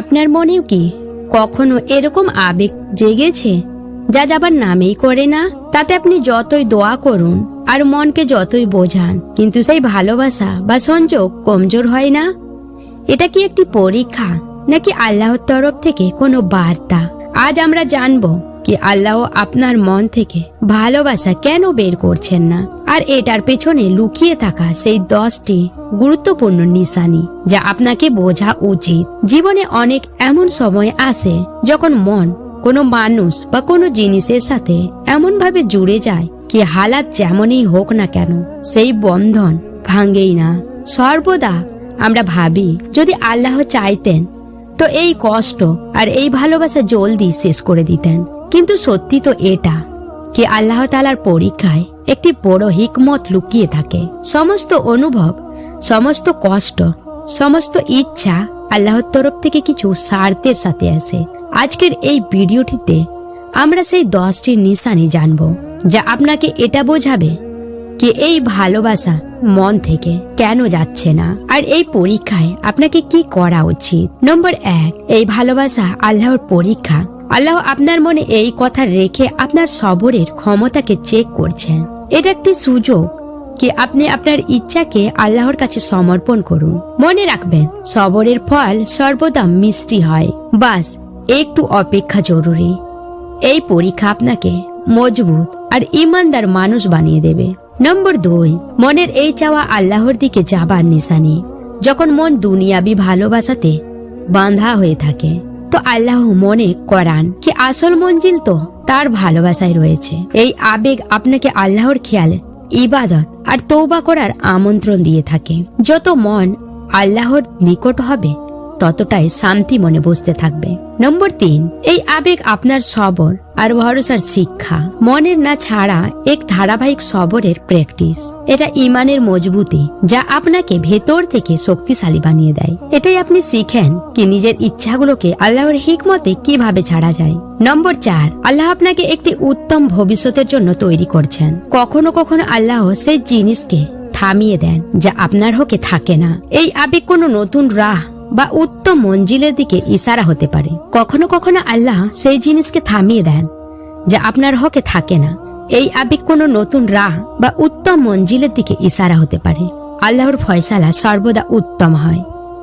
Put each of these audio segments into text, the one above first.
আপনার মনেও কি কখনো এরকম আবেগ জেগেছে? যা যাবার নামেই করে না, তাতে আপনি যতই দোয়া করুন আর মনকে যতই বোঝান, কিন্তু সেই ভালোবাসা বা সংযোগ কমজোর হয় না? এটা কি একটি পরীক্ষা, নাকি আল্লাহর তরফ থেকে কোনো বার্তা? আজ আমরা জানব কি আল্লাহ আপনার মন থেকে ভালোবাসা কেন বের করছেন না? আর এটার পেছনে লুকিয়ে থাকা সেই দশটি গুরুত্বপূর্ণ নিশানি যা আপনাকে বোঝা উচিত। জীবনে অনেক এমন সময় আসে যখন মন কোনো মানুষ বা কোনো জিনিসের সাথে এমন ভাবে জুড়ে যায় কি হালাত যেমনই হোক না কেন, সেই বন্ধন ভাঙ্গেই না। সর্বদা আমরা ভাবি, যদি আল্লাহ চাইতেন, তো এই কষ্ট আর এই ভালোবাসা জলদি শেষ করে দিতেন। কিন্তু সত্যি তো এটা, কি আল্লাহ তালার পরীক্ষায় একটি বড় হিকমত লুকিয়ে থাকে। সমস্ত অনুভব, সমস্ত কষ্ট, সমস্ত ইচ্ছা আল্লাহর তরফ থেকে কিছু স্বার্থের সাথে আসে আজকের এই ভিডিওটিতে আমরা সেই দশটি নিশানি জানব, যা আপনাকে এটা বোঝাবে কি এই ভালোবাসা মন থেকে কেন যাচ্ছে না, আর এই পরীক্ষায় আপনাকে কি করা উচিত। নম্বর এক, এই ভালোবাসা আল্লাহর পরীক্ষা আল্লাহ আপনার মনে এই কথা রেখে আপনার সবরের ক্ষমতাকে চেক করছেন। এটা একটি সুযোগ কি আপনি আপনার ইচ্ছাকে আল্লাহর কাছে সমর্পণ করুন। মনে রাখবেন, সবরের ফল সর্বদা মিষ্টি হয়। বাস, একটু অপেক্ষা জরুরি। এই পরীক্ষা আপনাকে মজবুত আর ইমানদার মানুষ বানিয়ে দেবে। নম্বর দুই, মনের এই চাওয়া আল্লাহর দিকে যাবার নিশানি। যখন মন দুনিয়াবি ভালোবাসাতে বাঁধা হয়ে থাকে তো আল্লাহ মনে করান কি আসল মঞ্জিল তো? তার ভালোবাসায় রয়েছে। এই আবেগ আপনাকে আল্লাহর খেয়াল, ইবাদত আর তৌবা করার আমন্ত্রণ দিয়ে থাকে। যত মন আল্লাহর নিকট হবে ততটাই শান্তি মনে বসতে থাকবে। নম্বর তিন, এই আবেগ আপনার সবর আর ভরসার শিক্ষা। মনের না ছাড়া এক ধারাবাহিক সবরের প্র্যাকটিস এটা ইমানের মজবুতি যা আপনাকে ভেতর থেকে শক্তিশালী বানিয়ে দেয়। এটাই আপনি শিখেন কি নিজের ইচ্ছাগুলোকে আল্লাহর হিকমতে কীভাবে ছাড়া যায়। নম্বর চার, আল্লাহ আপনাকে একটি উত্তম ভবিষ্যতের জন্য তৈরি করছেন। কখনো কখনো আল্লাহ সেই জিনিসকে থামিয়ে দেন যা আপনার হকে থাকে না। এই আবেগ কোনো নতুন রাহ বা উত্তম মঞ্জিলের দিকে ইশারা হতে পারে। কখনো কখনো আল্লাহ সেই জিনিসকে থামিয়ে দেন, যা আপনার হকে থাকে না। এই আবেগ কোনো নতুন রাহ বা উত্তম মঞ্জিলের দিকে ইশারা হতে পারে। আল্লাহর ফয়সালা সর্বদা উত্তম হয়।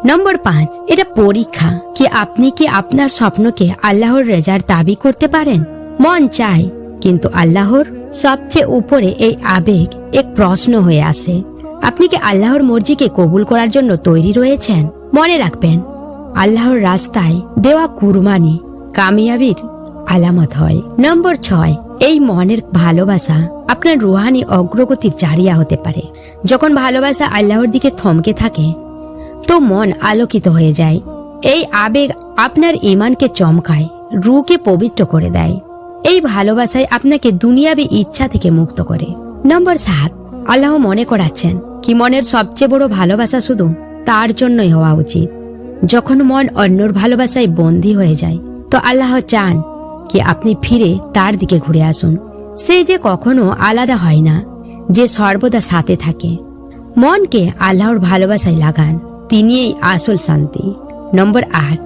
নম্বর পাঁচ, এটা পরীক্ষা। কি আপনি কি আপনার স্বপ্নকে আল্লাহর রেজার দাবি করতে পারেন? মন চায়, কিন্তু আল্লাহর সবচেয়ে উপরে এই আবেগ এক প্রশ্ন হয়ে আসে। আপনি কি আল্লাহর মর্জিকে কবুল করার জন্য তৈরি রয়েছেন? মনে রাখবেন, আল্লাহর রাস্তায় দেওয়া কুরবানি কামিয়াবির আলামত হয়। নম্বর ছয়, এই মনের ভালোবাসা আপনার রুহানি অগ্রগতির জারিয়া হতে পারে। যখন ভালোবাসা আল্লাহর দিকে থমকে থাকে, তো মন আলোকিত হয়ে যায়। এই আবেগ আপনার ইমানকে চমকায় রুকে পবিত্র করে দেয়। এই ভালোবাসায় আপনাকে দুনিয়াবি ইচ্ছা থেকে মুক্ত করে। নম্বর সাত, আল্লাহ মনে করাচ্ছেন, কি মনের সবচেয়ে বড় ভালোবাসা শুধু তার জন্যই হওয়া উচিত। যখন মন অন্যর ভালোবাসায় বন্দী হয়ে যায়, তো আল্লাহ চান কি আপনি ফিরে তার দিকে ঘুরে আসুন। সে যে কখনো আলাদা হয় না, যে সর্বদা সাথে থাকে। মনকে আল্লাহর ভালোবাসায় লাগান, তিনি এই আসল শান্তি। নম্বর আট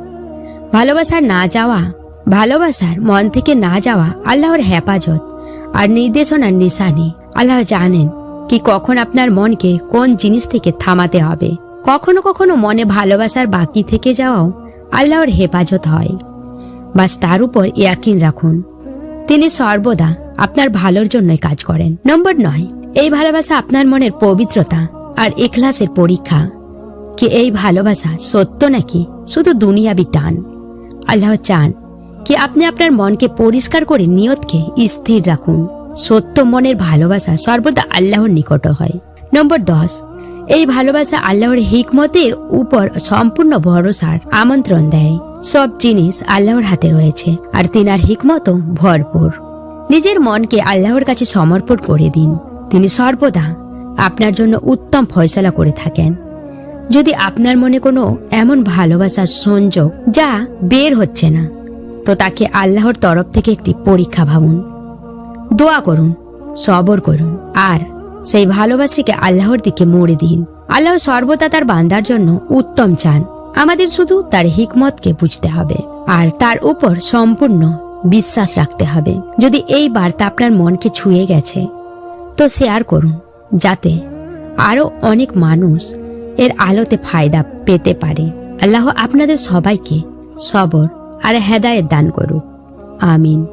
ভালোবাসার না যাওয়া, ভালোবাসার মন থেকে না যাওয়া আল্লাহর হেফাজত আর নির্দেশনার নিশানি। আল্লাহ জানেন কি কখন আপনার মনকে কোন জিনিস থেকে থামাতে হবে। কখনো কখনো মনে ভালোবাসার বাকি থেকে যাওয়াও আল্লাহর হেফাজত হয়। বাস তার উপর ইয়াকিন রাখুন। তিনি সর্বদা আপনার ভালোর জন্যই কাজ করেন। নম্বর নয়, এই ভালোবাসা আপনার মনের পবিত্রতা আর এখলাসের পরীক্ষা। কি এই ভালোবাসা সত্য নাকি শুধু দুনিয়াবি টান? আল্লাহ চান কি আপনি আপনার মনকে পরিষ্কার করে নিয়তকে স্থির রাখুন। সত্য মনের ভালোবাসা সর্বদা আল্লাহর নিকট হয়। নম্বর দশ এই ভালোবাসা আল্লাহর হিকমতের উপর সম্পূর্ণ ভরসার আমন্ত্রণ দেয়। সব জিনিস আল্লাহর হাতে রয়েছে আর তিনার হিকমতও ভরপুর। নিজের মনকে আল্লাহর কাছে সমর্পণ করে দিন। তিনি সর্বদা আপনার জন্য উত্তম ফয়সলা করে থাকেন। যদি আপনার মনে কোনো এমন ভালোবাসার সংযোগ যা বের হচ্ছে না, তো তাকে আল্লাহর তরফ থেকে একটি পরীক্ষা ভাবুন। দোয়া করুন, সবর করুন আর সেই ভালোবাসাকে আল্লাহর দিকে মোড়ে দিন। আল্লাহ সর্বদা তার বান্দার জন্য উত্তম চান। আমাদের শুধু তার হিকমতকে বুঝতে হবে আর তার উপর সম্পূর্ণ বিশ্বাস রাখতে হবে। যদি এই বার্তা আপনার মনকে ছুঁয়ে গেছে, তো শেয়ার করুন, যাতে আরও অনেক মানুষ এর আলোতে ফায়দা পেতে পারে। আল্লাহ আপনাদের সবাইকে সবর আর হেদায়েত দান করুক। আমিন।